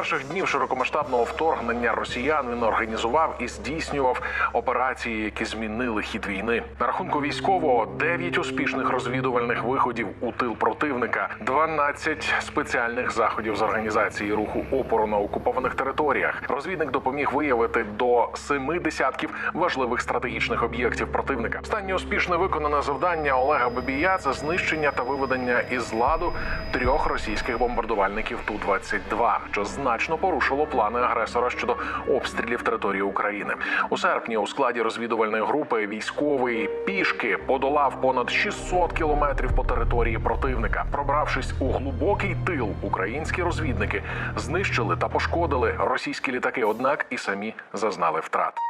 перших днів широкомасштабного вторгнення росіян він організував і здійснював операції, які змінили хід війни. На рахунку військового 9 успішних розвідувальних виходів у тил противника, 12 спеціальних заходів з організації руху опору на окупованих територіях. Розвідник допоміг виявити до семи десятків важливих стратегічних об'єктів противника. Останнє успішно виконане завдання Олега Бабія це знищення та виведення із ладу трьох російських бомбардувальників Ту-22, що значно порушило плани агресора щодо обстрілів території України. У серпні у складі розвідувальної групи військовий пішки подолав понад 600 кілометрів по території противника. Пробравшись у глибокий тил, українські розвідники знищили та пошкодили російські літаки, однак і самі зазнали втрат.